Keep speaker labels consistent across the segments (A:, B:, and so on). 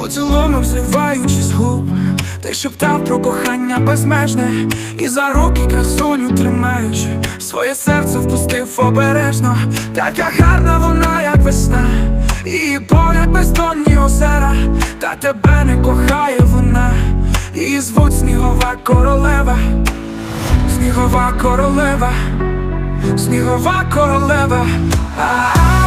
A: Поцілунок зриваючи з губ Ти шептав про кохання безмежне. І за руки красуню тримаючи Своє серце впустив обережно. Така гарна вона, як весна. І поряд бездонні озера. Та тебе не кохає вона. Її звуть снігова королева. Снігова королева. Снігова королева. А-а-а,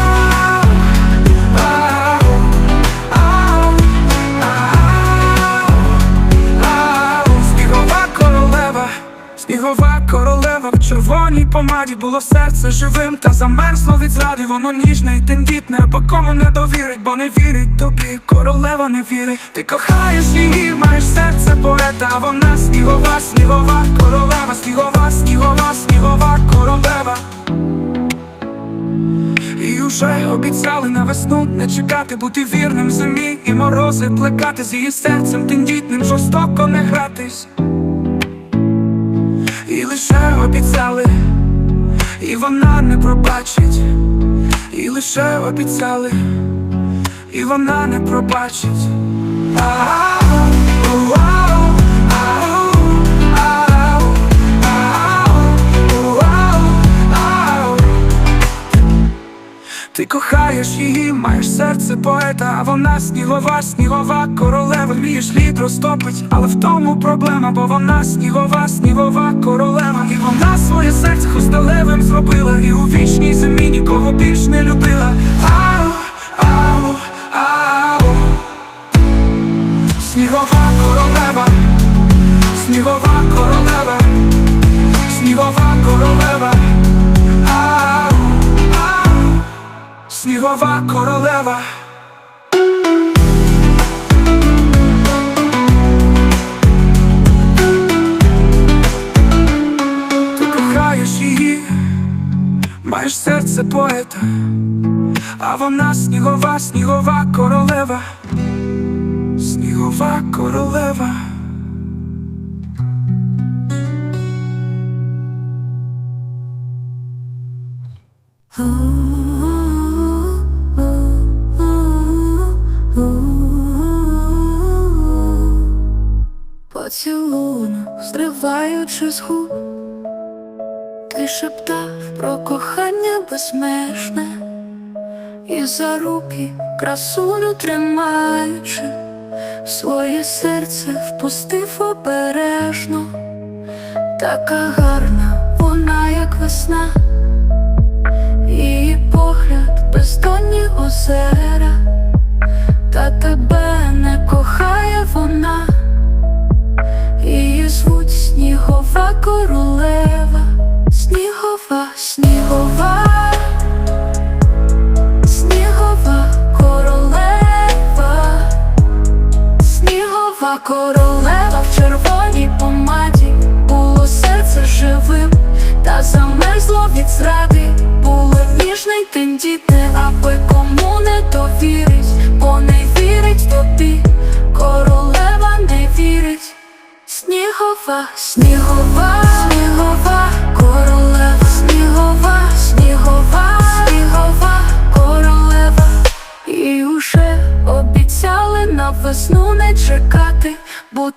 A: червоній помаді було серце живим та замерзло від зради, воно ніжне й тендітне, бо кому не довірить, бо не вірить тобі, королева не вірить. Ти кохаєш її, маєш серце поета, а вона снігова, снігова королева, снігова, снігова, снігова королева. І уже обіцяли на весну не чекати, бути вірним зимі і морози плекати з її серцем тендітним, жорстоко не гратись. І лише обіцяли, і вона не пробачить, і лише обіцяли, і вона не пробачить. Ау, ау, ау, кохаєш її, маєш серце поета, а вона снігова, снігова королева, вмієш лід розтопить, але в тому проблема, бо вона снігова, снігова королева, і вона своє серце хрусталевим зробила, і у вічній зимі нікого більш не любила. Ау, ау, ау, снігова королева, снігова королева, снігова королева. Снігова королева. Ти кохаєш її, маєш серце поета, а вона снігова, снігова королева, снігова королева.
B: Поцілунок, зриваючи з губ, ти шептав про кохання безмежне, і за руки красуню тримаючи, своє серце впустив обережно, така гарна вона, як весна, її погляд бездонні озера, снігова, снігова, королева, снігова королева в червоній помаді, було серце живим, та замерзло від зради, було ніжне й тендітне, аби кому не довірить, бо не вірить тобі, королева не вірить. Снігова, снігова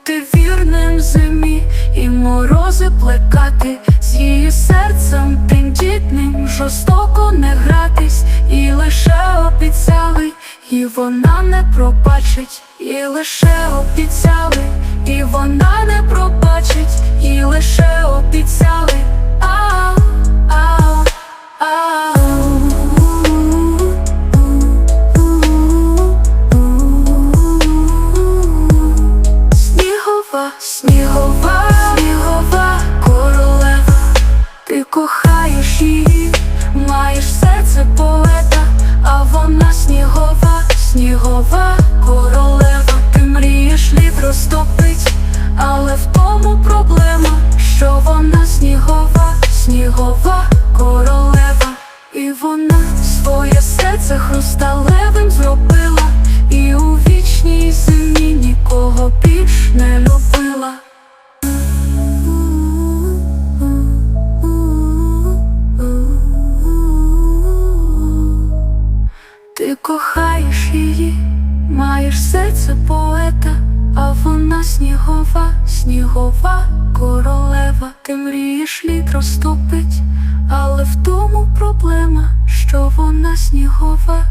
B: бути вірним зимі і морози плекати, з її серцем тендітним, жорстоко не гратись, і лише обіцяли, і вона не пробачить, і лише обіцяли, і вона не пробачить, і лише обіцяли. Ау, Снігова, снігова, королева, ти кохаєш її, маєш серце поета, а вона снігова, снігова королева, ти мрієш лід розтопить, але в тому проблема, що вона снігова, снігова королева, і вона своє серце хрусталевим зробила, кохаєш її, маєш серце поета, а вона снігова, снігова королева. Ти мрієш лід розтопить, але в тому проблема, що вона снігова,